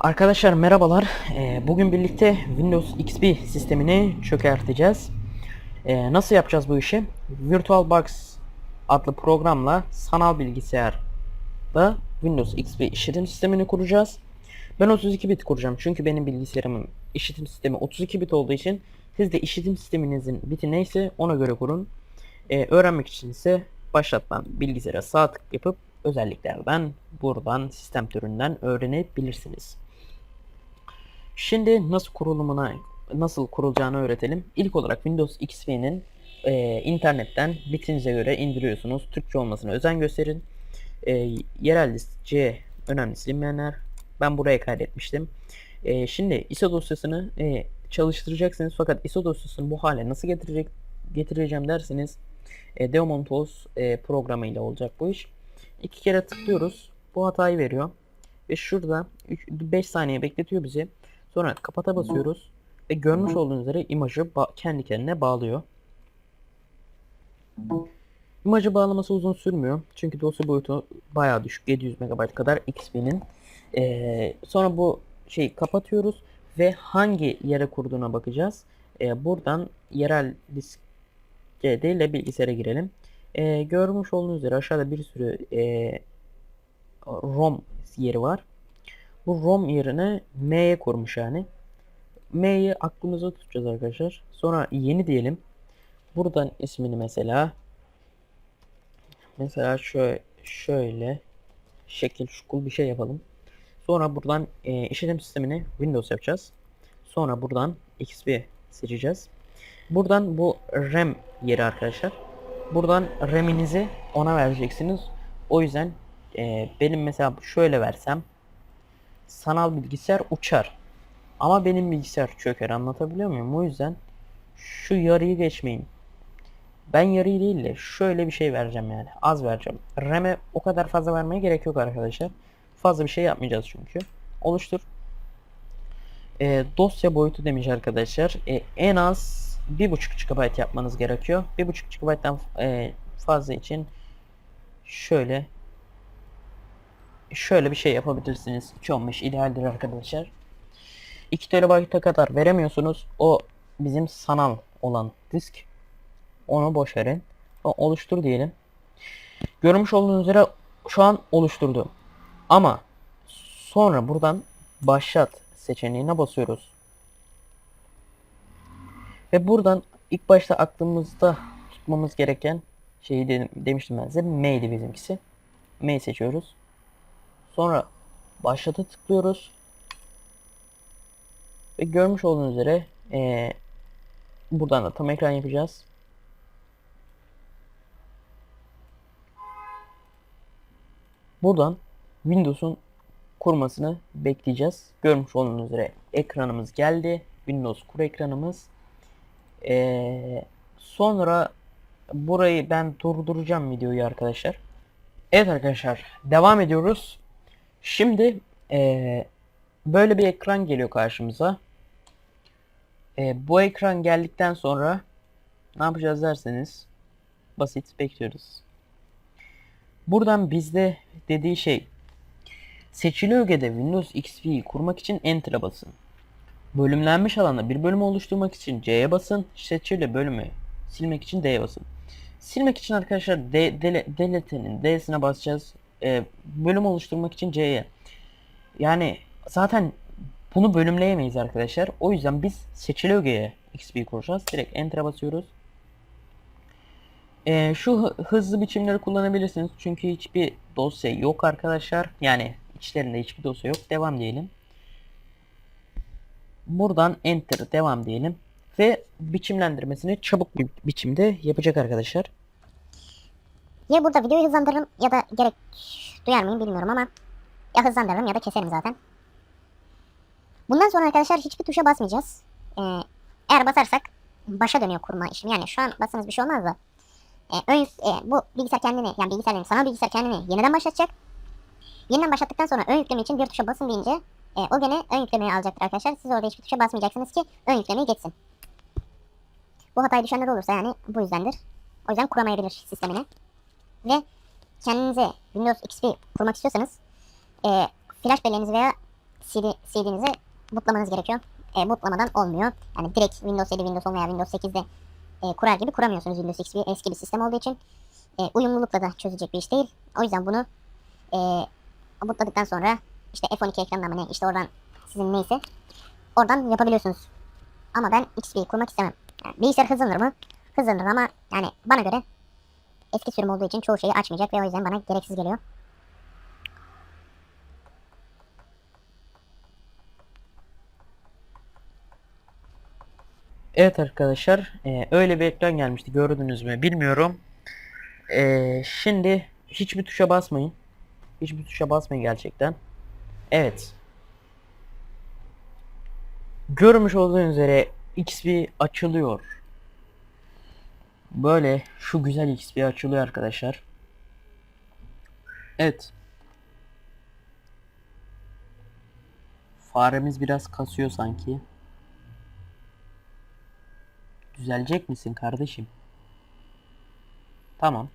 Arkadaşlar merhabalar. Ee, bugün birlikte Windows XP sistemini çökerteceğiz. Ee, nasıl yapacağız bu işi? VirtualBox adlı programla sanal bilgisayarda Windows XP işletim sistemini kuracağız. Ben 32 bit kuracağım çünkü benim bilgisayarımın işletim sistemi 32 bit olduğu için siz de işletim sisteminizin biti neyse ona göre kurun. Ee, öğrenmek için ise başlattan bilgisayara sağ tık yapıp özelliklerden buradan sistem türünden öğrenebilirsiniz. Şimdi nasıl kurulumuna nasıl kurulacağını öğretelim. İlk olarak Windows XP'nin e, internetten bitinize göre indiriyorsunuz. Türkçe olmasına özen gösterin. E, yerel list C önemli silinmeyenler. Ben buraya kaydetmiştim. E, şimdi ISO dosyasını e, çalıştıracaksınız fakat ISO dosyasını bu hale nasıl getirecek getireceğim derseniz e, Deomontos e, programıyla olacak bu iş. İki kere tıklıyoruz. Bu hatayı veriyor. Ve şurada 5 saniye bekletiyor bizi. Sonra kapata basıyoruz. Ve görmüş olduğunuz üzere imajı kendi kendine bağlıyor. İmajı bağlaması uzun sürmüyor. Çünkü dosya boyutu bayağı düşük. 700 MB kadar XP'nin. Ee, sonra bu şeyi kapatıyoruz. Ve hangi yere kurduğuna bakacağız. Ee, buradan yerel disk C değil de bilgisayara girelim. Ee, görmüş olduğunuz üzere aşağıda bir sürü ee, ROM yeri var. Bu ROM yerine M'ye kurmuş yani. M'yi aklımıza tutacağız arkadaşlar. Sonra yeni diyelim. Buradan ismini mesela mesela şöyle şöyle şekil şukul bir şey yapalım. Sonra buradan e, işletim sistemini Windows yapacağız. Sonra buradan XP seçeceğiz. Buradan bu RAM yeri arkadaşlar. Buradan RAM'inizi ona vereceksiniz. O yüzden e, benim mesela şöyle versem sanal bilgisayar uçar. Ama benim bilgisayar çöker anlatabiliyor muyum? O yüzden şu yarıyı geçmeyin. Ben yarıyı değil de şöyle bir şey vereceğim yani. Az vereceğim. RAM'e o kadar fazla vermeye gerek yok arkadaşlar. Fazla bir şey yapmayacağız çünkü. Oluştur. E, dosya boyutu demiş arkadaşlar. E, en az 1.5 GB yapmanız gerekiyor. 1.5 GB'dan e, fazla için şöyle şöyle bir şey yapabilirsiniz. 2.15 idealdir arkadaşlar. 2 TB'a kadar veremiyorsunuz. O bizim sanal olan disk. Onu boş verin. Oluştur diyelim. Görmüş olduğunuz üzere şu an oluşturdu. Ama sonra buradan başlat seçeneğine basıyoruz. Ve buradan ilk başta aklımızda tutmamız gereken şeyi de, demiştim ben size. M'ydi bizimkisi. M seçiyoruz. Sonra başlata tıklıyoruz. Ve görmüş olduğunuz üzere eee, buradan da tam ekran yapacağız. Buradan Windows'un kurmasını bekleyeceğiz. Görmüş olduğunuz üzere ekranımız geldi. Windows kur ekranımız. Eee, sonra burayı ben durduracağım videoyu arkadaşlar. Evet arkadaşlar devam ediyoruz. Şimdi eee, böyle bir ekran geliyor karşımıza. Eee, bu ekran geldikten sonra ne yapacağız derseniz basit bekliyoruz. Buradan bizde dediği şey seçili ögede Windows XP'yi kurmak için Enter'a basın. Bölümlenmiş alanda bir bölüm oluşturmak için C'ye basın. Seçili bölümü silmek için D'ye basın. Silmek için arkadaşlar D, dele, delete'nin D'sine basacağız. Ee, bölüm oluşturmak için C'ye. Yani zaten bunu bölümleyemeyiz arkadaşlar. O yüzden biz seçili ögeye XP kuracağız. Direkt Enter'a basıyoruz. Ee, şu hı- hızlı biçimleri kullanabilirsiniz. Çünkü hiçbir dosya yok arkadaşlar. Yani içlerinde hiçbir dosya yok. Devam diyelim. Buradan enter devam diyelim. Ve biçimlendirmesini çabuk bir biçimde yapacak arkadaşlar. Ya burada videoyu hızlandırırım ya da gerek duyar mıyım bilmiyorum ama ya hızlandırırım ya da keserim zaten. Bundan sonra arkadaşlar hiçbir tuşa basmayacağız. Ee, eğer basarsak başa dönüyor kurma işlemi. Yani şu an bassanız bir şey olmaz da. Ee, ön e, bu bilgisayar kendini yani bilgisayar dedim, sanal bilgisayar kendini yeniden başlatacak. Yeniden başlattıktan sonra ön yükleme için bir tuşa basın deyince e, o gene ön yüklemeyi alacaktır arkadaşlar. Siz orada hiçbir tuşa basmayacaksınız ki ön yüklemeyi geçsin. Bu hatayı düşenler olursa yani bu yüzdendir. O yüzden kuramayabilir sistemini ve kendinize Windows XP kurmak istiyorsanız e, flash belleğinizi veya CD, CD'nizi bootlamanız gerekiyor. E, bootlamadan olmuyor. Yani direkt Windows 7, Windows 10 veya Windows 8'de e, kurar gibi kuramıyorsunuz Windows XP eski bir sistem olduğu için. E, uyumlulukla da çözecek bir iş değil. O yüzden bunu e, bootladıktan sonra işte F12 ekranına mı ne işte oradan sizin neyse oradan yapabiliyorsunuz. Ama ben XP'yi kurmak istemem. Yani bilgisayar hızlanır mı? Hızlanır ama yani bana göre eski sürüm olduğu için çoğu şeyi açmayacak ve o yüzden bana gereksiz geliyor. Evet arkadaşlar e, öyle bir ekran gelmişti gördünüz mü bilmiyorum. E, şimdi hiçbir tuşa basmayın. Hiçbir tuşa basmayın gerçekten. Evet. Görmüş olduğunuz üzere XP açılıyor. Böyle şu güzel XP açılıyor arkadaşlar. Evet. Faremiz biraz kasıyor sanki. Düzelecek misin kardeşim? Tamam.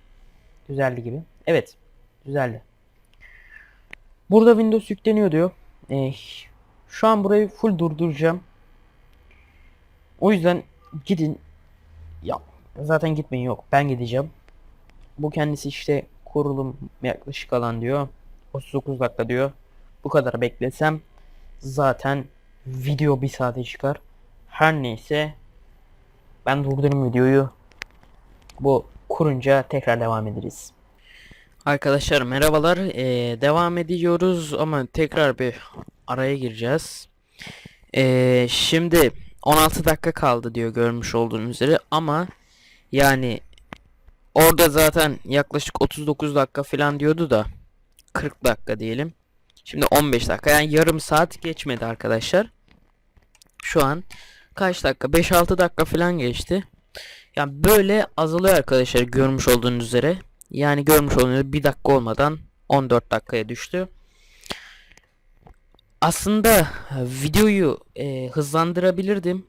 Düzeldi gibi. Evet. Düzeldi. Burada Windows yükleniyor diyor. Ee, şu an burayı full durduracağım. O yüzden gidin. Ya zaten gitmeyin yok. Ben gideceğim. Bu kendisi işte kurulum yaklaşık alan diyor. 39 dakika diyor. Bu kadar beklesem zaten video bir saate çıkar. Her neyse ben durdurayım videoyu. Bu kurunca tekrar devam ederiz. Arkadaşlar merhabalar. Ee, devam ediyoruz ama tekrar bir araya gireceğiz. Ee, şimdi 16 dakika kaldı diyor görmüş olduğunuz üzere ama yani orada zaten yaklaşık 39 dakika falan diyordu da 40 dakika diyelim. Şimdi 15 dakika yani yarım saat geçmedi arkadaşlar. Şu an kaç dakika? 5-6 dakika falan geçti. Yani böyle azalıyor arkadaşlar görmüş olduğunuz üzere. Yani görmüş olduğunuz 1 dakika olmadan 14 dakikaya düştü. Aslında videoyu e, hızlandırabilirdim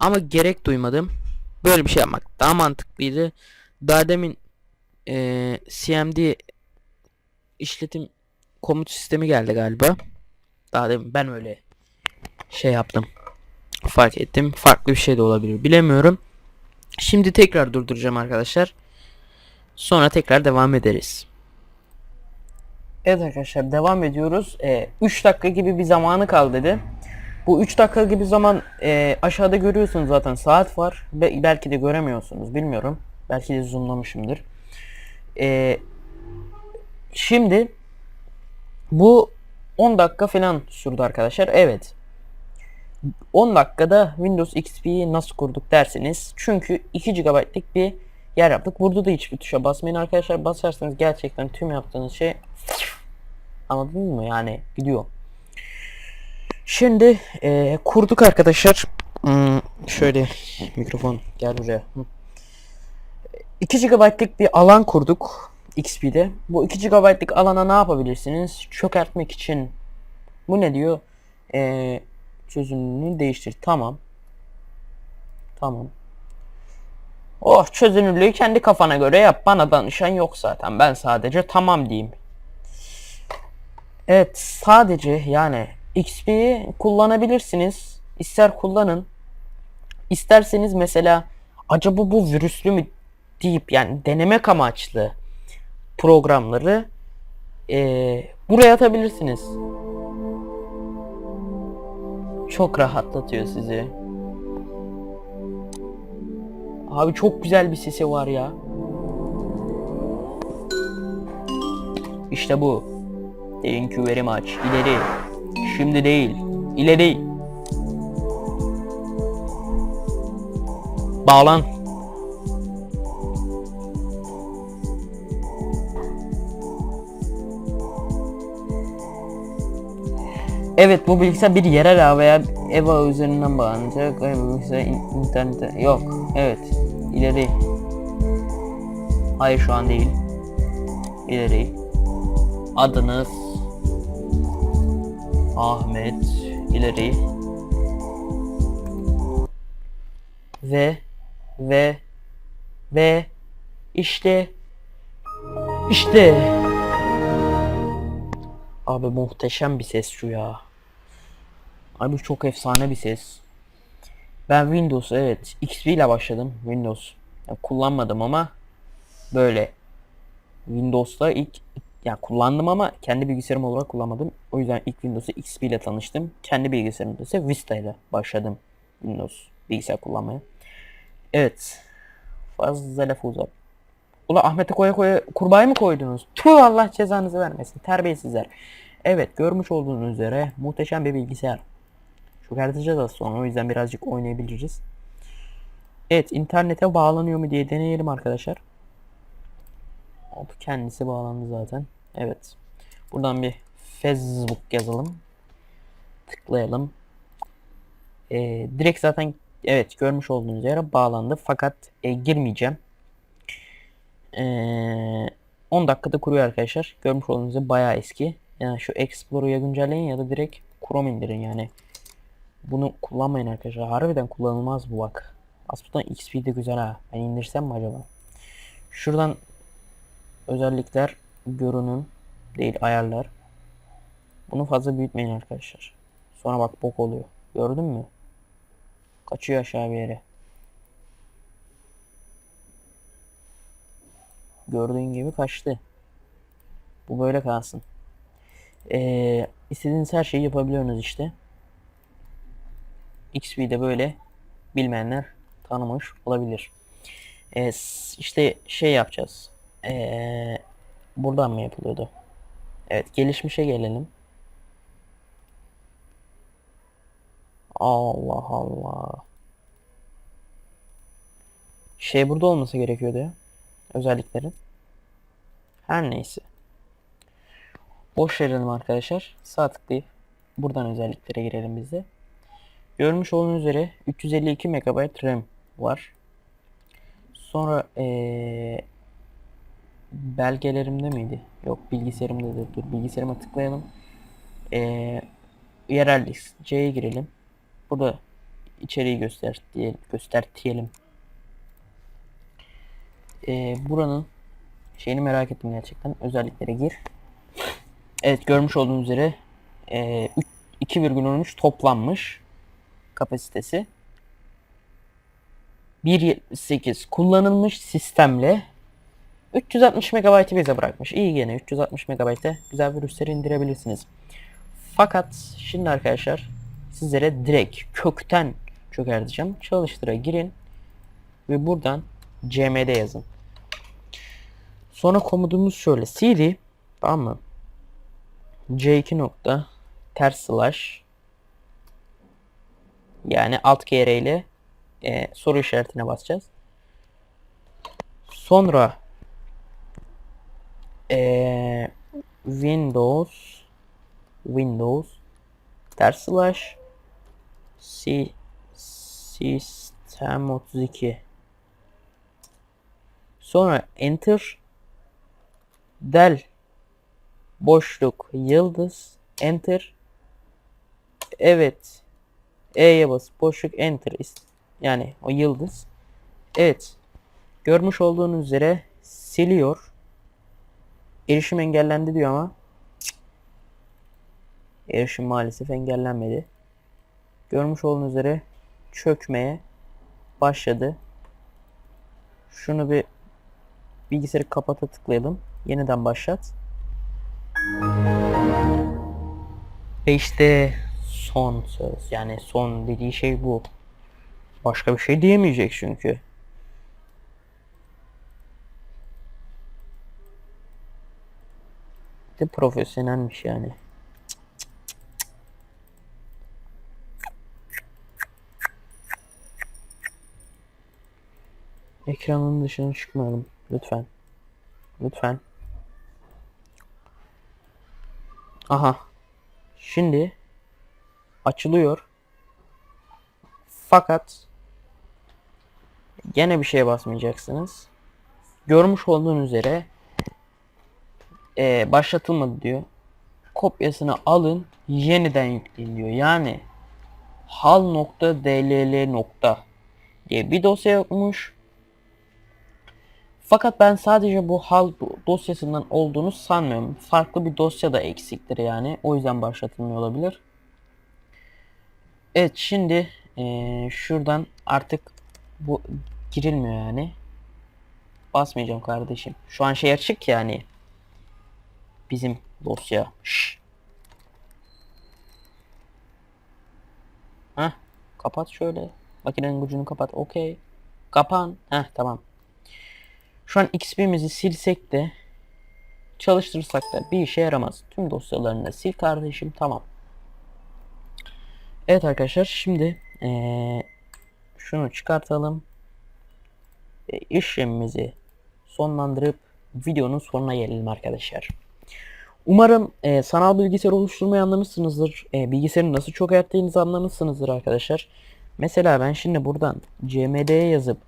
ama gerek duymadım. Böyle bir şey yapmak daha mantıklıydı. Daha demin e, CMD işletim komut sistemi geldi galiba. Daha demin ben öyle şey yaptım fark ettim. Farklı bir şey de olabilir. Bilemiyorum. Şimdi tekrar durduracağım arkadaşlar. Sonra tekrar devam ederiz. Evet arkadaşlar devam ediyoruz. 3 dakika gibi bir zamanı kaldı dedi. Bu 3 dakika gibi zaman e, aşağıda görüyorsunuz zaten saat var. Be- belki de göremiyorsunuz bilmiyorum. Belki de zoomlamışımdır. E, şimdi bu 10 dakika falan sürdü arkadaşlar. Evet. 10 dakikada Windows XP'yi nasıl kurduk derseniz çünkü 2 GB'lık bir yer yaptık. Burada da hiçbir tuşa basmayın arkadaşlar. Basarsanız gerçekten tüm yaptığınız şey anladınız mı? Yani gidiyor. Şimdi eee, kurduk arkadaşlar. Hmm, şöyle mikrofon gel buraya. Hı. 2 GB'lık bir alan kurduk XP'de. Bu 2 GB'lık alana ne yapabilirsiniz? Çökertmek için bu ne diyor? Eee çözünürlüğünü değiştir. Tamam. Tamam. Oh çözünürlüğü kendi kafana göre yap. Bana danışan yok zaten. Ben sadece tamam diyeyim. Evet sadece yani XP'yi kullanabilirsiniz. İster kullanın. İsterseniz mesela acaba bu virüslü mü deyip yani denemek amaçlı programları eee, buraya atabilirsiniz. Çok rahatlatıyor sizi. Abi çok güzel bir sesi var ya. İşte bu. Thank you very much. İleri. Şimdi değil. İleri. Bağlan. Evet bu bilgisayar bir yerel ağ veya ev ağı üzerinden bağlanacak. Bilgisayar in- internete yok. Evet. İleri. Hayır şu an değil. İleri. Adınız Ahmet ileri ve ve ve işte işte abi muhteşem bir ses şu ya. Abi çok efsane bir ses. Ben Windows evet XP ile başladım Windows. Ya kullanmadım ama böyle Windows'ta ilk ya kullandım ama kendi bilgisayarım olarak kullanmadım. O yüzden ilk Windows'u XP ile tanıştım. Kendi bilgisayarımda ise Vista ile başladım Windows bilgisayar kullanmaya. Evet. Fazla laf uzat. Ula Ahmet'e koya koya kurbağayı mı koydunuz? Tüh Allah cezanızı vermesin. Terbiyesizler. Evet görmüş olduğunuz üzere muhteşem bir bilgisayar. Çökerteceğiz az sonra o yüzden birazcık oynayabiliriz. Evet internete bağlanıyor mu diye deneyelim arkadaşlar. Hop kendisi bağlandı zaten. Evet. Buradan bir Facebook yazalım. Tıklayalım. Ee, direkt zaten evet görmüş olduğunuz yere bağlandı. Fakat e, girmeyeceğim. Ee, 10 dakikada kuruyor arkadaşlar. Görmüş olduğunuz gibi bayağı eski. Yani şu Explorer'ı güncelleyin ya da direkt Chrome indirin yani. Bunu kullanmayın arkadaşlar. Harbiden kullanılmaz bu bak. Aslında XP de güzel ha. Ben indirsem mi acaba? Şuradan özellikler görünüm değil ayarlar. Bunu fazla büyütmeyin arkadaşlar. Sonra bak bok oluyor. Gördün mü? Kaçıyor aşağı bir yere. Gördüğün gibi kaçtı. Bu böyle kalsın. Ee, istediğiniz her şeyi yapabiliyorsunuz işte. XP'de böyle bilmeyenler tanımış olabilir. Ee, işte şey yapacağız. Ee, buradan mı yapılıyordu? Evet gelişmişe gelelim. Allah Allah. Şey burada olması gerekiyordu ya. Özelliklerin. Her neyse. Boş verelim arkadaşlar. Sağ tıklayıp buradan özelliklere girelim biz de. Görmüş olduğunuz üzere 352 MB RAM var. Sonra eee belgelerimde miydi? Yok bilgisayarımda da. Dur bilgisayarıma tıklayalım. Eee yerel disk C'ye girelim. Burada içeriği göster diye gösterteyelim. Eee buranın şeyini merak ettim gerçekten. Özelliklere gir. Evet görmüş olduğunuz üzere üç- 2,13 toplanmış kapasitesi. 1.78 kullanılmış sistemle 360 MB'ı bize bırakmış. İyi gene 360 MB'e güzel virüsleri indirebilirsiniz. Fakat şimdi arkadaşlar sizlere direkt kökten çökerteceğim. Çalıştıra girin ve buradan cmd yazın. Sonra komutumuz şöyle cd tamam mı? c2 nokta ters slash yani alt gr ile e, soru işaretine basacağız. Sonra e, Windows Windows ters slash C, System 32 sonra Enter del boşluk yıldız Enter. Evet E'ye bas boşluk Enter yani o yıldız. Evet görmüş olduğunuz üzere siliyor erişim engellendi diyor ama cık. erişim maalesef engellenmedi. Görmüş olduğunuz üzere çökmeye başladı. Şunu bir bilgisayarı kapata tıklayalım. Yeniden başlat. Ve işte son söz. Yani son dediği şey bu. Başka bir şey diyemeyecek çünkü de profesyonelmiş yani. Ekranın dışına çıkmayalım lütfen. Lütfen. Aha. Şimdi açılıyor. Fakat gene bir şeye basmayacaksınız. Görmüş olduğunuz üzere e, başlatılmadı diyor. Kopyasını alın, yeniden yükleyin diyor. Yani hal.dll nokta diye bir dosya yokmuş. Fakat ben sadece bu hal dosyasından olduğunu sanmıyorum. Farklı bir dosya da eksiktir yani. O yüzden başlatılmıyor olabilir. Evet şimdi eee, şuradan artık bu girilmiyor yani. Basmayacağım kardeşim. Şu an şey açık yani. Bizim dosya. Heh, kapat şöyle. Makinenin gücünü kapat. Okey. Kapan. Heh, tamam. Şu an XP'mizi silsek de çalıştırsak da bir işe yaramaz. Tüm dosyalarını da sil kardeşim. Tamam. Evet arkadaşlar şimdi eee, şunu çıkartalım. E, işlemimizi sonlandırıp videonun sonuna gelelim arkadaşlar. Umarım e, sanal bilgisayar oluşturmayı anlamışsınızdır. E, bilgisayarın nasıl çok ettiğinizi anlamışsınızdır arkadaşlar. Mesela ben şimdi buradan cmd'ye yazıp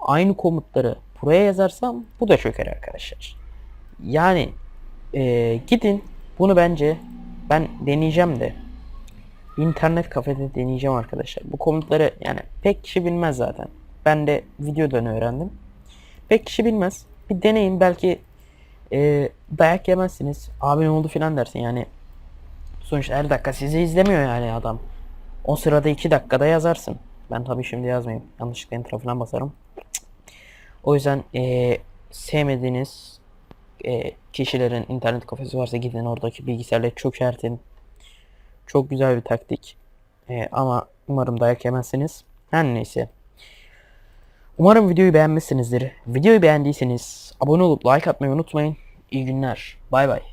aynı komutları buraya yazarsam bu da çöker arkadaşlar. Yani e, gidin bunu bence ben deneyeceğim de internet kafede deneyeceğim arkadaşlar. Bu komutları yani pek kişi bilmez zaten. Ben de videodan öğrendim. Pek kişi bilmez. Bir deneyin belki e, dayak yemezsiniz. Abi ne oldu filan dersin yani. Sonuçta her dakika sizi izlemiyor yani adam. O sırada 2 dakikada yazarsın. Ben tabii şimdi yazmayayım. Yanlışlıkla enter falan basarım. O yüzden e, sevmediğiniz e, kişilerin internet kafesi varsa gidin oradaki bilgisayarla çökertin. Çok güzel bir taktik. E, ama umarım dayak yemezsiniz. Her neyse. Umarım videoyu beğenmişsinizdir. Videoyu beğendiyseniz abone olup like atmayı unutmayın. İyi günler. Bay bay.